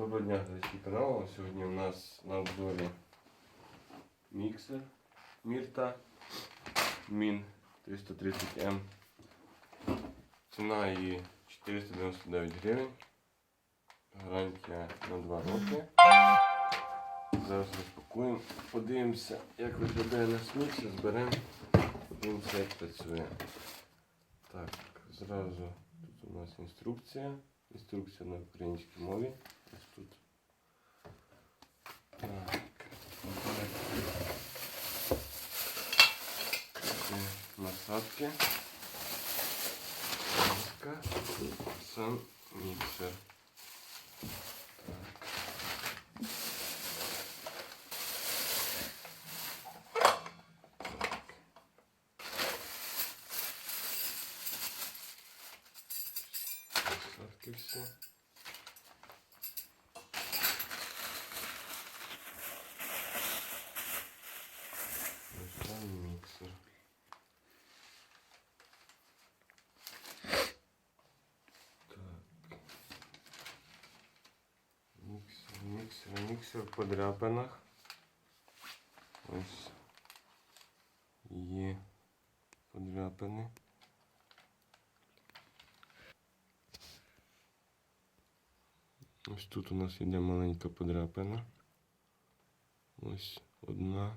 Доброго дня, глядачі каналу. Сьогодні у нас на обзорі міксер Мірта Min 330M. Ціна її 499 гривень. Гарантія на 2 роки. Зараз розпакуємо, подивимося, як виглядає наш міксер, зберемо, подивимося, як працює. Так, зразу тут у нас інструкція. Інструкція на українській мові. Тут. Так. Насадки. Маска. Сам міксер. Так. Насадки всі. Ось там міксер. Так. Міксер, міксер в подряпинах. Ось є подряпини. Ось тут у нас йде маленька подряпина. Ось одна.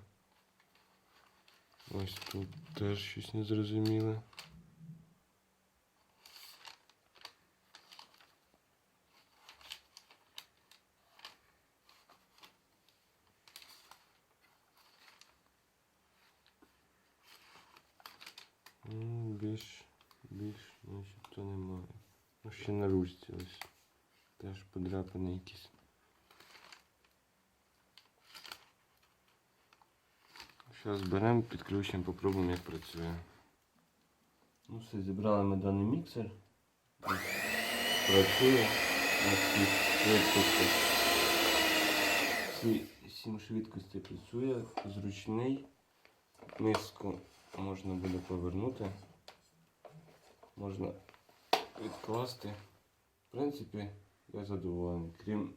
Ось тут теж щось незрозуміле. Більш, більш начебто немає. Ну, ще на ручці ось. Теж подряпини якісь. Зараз беремо, підключимо, попробуємо, як працює. Ну все, зібрали ми даний міксер. Працює. Всі сім швидкостей працює, зручний. Низько можна буде повернути. Можна відкласти. В принципі, я задоволений, крім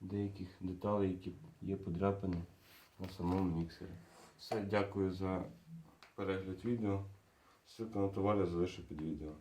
деяких деталей, які є подряпані на самому міксері. Все, дякую за перегляд відео. Ссылка на товар я залишу під відео.